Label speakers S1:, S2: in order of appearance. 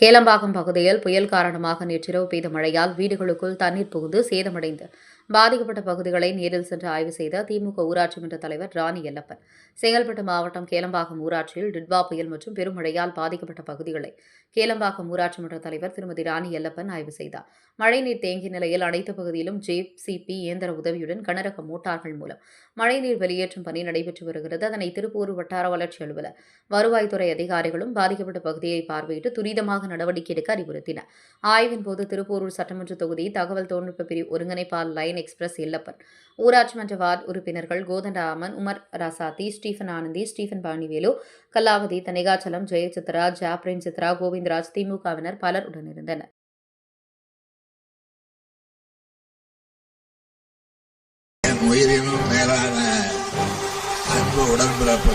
S1: கேளம்பாக்கம் பகுதியில் புயல் காரணமாக நேற்றிரவு பெய்த மழையால் வீடுகளுக்குள் தண்ணீர் புகுந்து சேதமடைந்து பாதிக்கப்பட்ட பகுதிகளை நேரில் சென்று ஆய்வு செய்த திமுக ஊராட்சி மன்ற தலைவர் ராணி எல்லப்பன். செங்கல்பட்டு மாவட்டம் கேளம்பாக்கம் ஊராட்சியில் டிட்வா புயல் மற்றும் பெருமழையால் பாதிக்கப்பட்ட பகுதிகளை கேளம்பாக்கம் ஊராட்சி மன்ற தலைவர் திருமதி ராணி எல்லப்பன் ஆய்வு செய்தார். மழைநீர் தேங்கிய நிலையில் அனைத்து பகுதியிலும் ஜேசிபி இயந்திர உதவியுடன் கனரக மோட்டார்கள் மூலம் மழைநீர் வெளியேற்றும் பணி நடைபெற்று வருகிறது. அதனை திருப்பூர் வட்டார வளர்ச்சி அலுவலர் வருவாய்த்துறை அதிகாரிகளும் பாதிக்கப்பட்ட பகுதியை பார்வையிட்டு துரிதமாக நடவடிக்கை எடுக்க அறிவுறுத்தின. ஆய்வின் போது திருப்பூரூர் சட்டமன்ற தொகுதி தகவல் தொழில்நுட்ப பிரிவு ஒருங்கிணைப்பாளர் லைன் எக்ஸ்பிரஸ் இல்லப்பன் ஊராட்சி மன்ற வார்டு உறுப்பினர்கள் கோதண்டாமன் உமர் ரசாத்தி ஸ்டீஃபன் ஆனந்தி ஸ்டீஃபன் பாணிவேலு கல்லாவதி தனிகாச்சலம் ஜெயசித்ரா ஜாப்ரின் சித்ரா கோவிந்தராஜ் திமுகவினர் பலர் உடனிருந்தனர்.
S2: உயிரினும் மேலான அன்பு உடன்பிறப்பு